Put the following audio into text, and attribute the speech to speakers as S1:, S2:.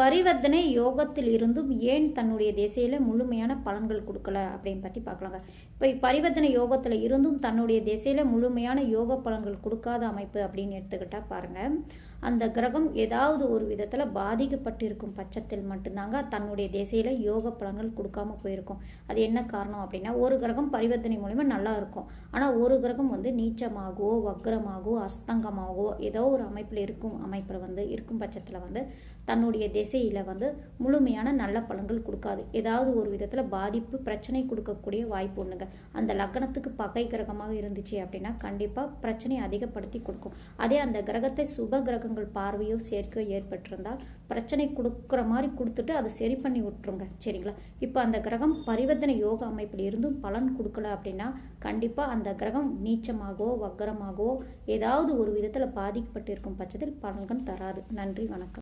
S1: பரிவர்த்தனை யோகத்தில் இருந்தும் ஏன் தன்னுடைய திசையில் முழுமையான பலன்கள் கொடுக்கல அப்படின்னு பற்றி பார்க்கலாங்க. இப்போ பரிவர்த்தனை யோகத்தில் இருந்தும் தன்னுடைய திசையில் முழுமையான யோக பலன்கள் கொடுக்காத அமைப்பு அப்படின்னு எடுத்துக்கிட்டா பாருங்கள் அந்த கிரகம் ஏதாவது ஒரு விதத்தில் பாதிக்கப்பட்டிருக்கும் பட்சத்தில் மட்டும்தாங்க தன்னுடைய திசையில் யோக பலன்கள் கொடுக்காம போயிருக்கும். அது என்ன காரணம் அப்படின்னா ஒரு கிரகம் பரிவர்த்தனை மூலிமா நல்லா இருக்கும். ஆனால் ஒரு கிரகம் வந்து நீச்சமாகவோ வக்ரமாகவோ அஸ்தங்கமாகவோ ஏதோ ஒரு அமைப்பில் இருக்கும் அமைப்பில் வந்து இருக்கும் பட்சத்தில் வந்து தன்னுடைய திசையில் வந்து முழுமையான நல்ல பலன்கள் கொடுக்காது. ஏதாவது ஒரு விதத்தில் பாதிப்பு பிரச்சனை கொடுக்கக்கூடிய வாய்ப்பு ஒன்றுங்க அந்த லக்னத்துக்கு பகை கிரகமாக இருந்துச்சு அப்படின்னா கண்டிப்பாக பிரச்சனையை அதிகப்படுத்தி கொடுக்கும். அதே அந்த கிரகத்தை சுப கிரகங்கள் பார்வையோ சேர்க்கையோ ஏற்பட்டிருந்தால் பிரச்சனை கொடுக்குற மாதிரி கொடுத்துட்டு அதை சரி பண்ணி விட்டுருங்க. சரிங்களா? இப்போ அந்த கிரகம் பரிவர்த்தனை யோக அமைப்பில் இருந்தும் பலன் கொடுக்கல அப்படின்னா கண்டிப்பாக அந்த கிரகம் நீச்சமாகவோ வக்கரமாகவோ ஏதாவது ஒரு விதத்தில் பாதிக்கப்பட்டிருக்கும் பட்சத்தில் பலன்கள் தராது. நன்றி வணக்கம்.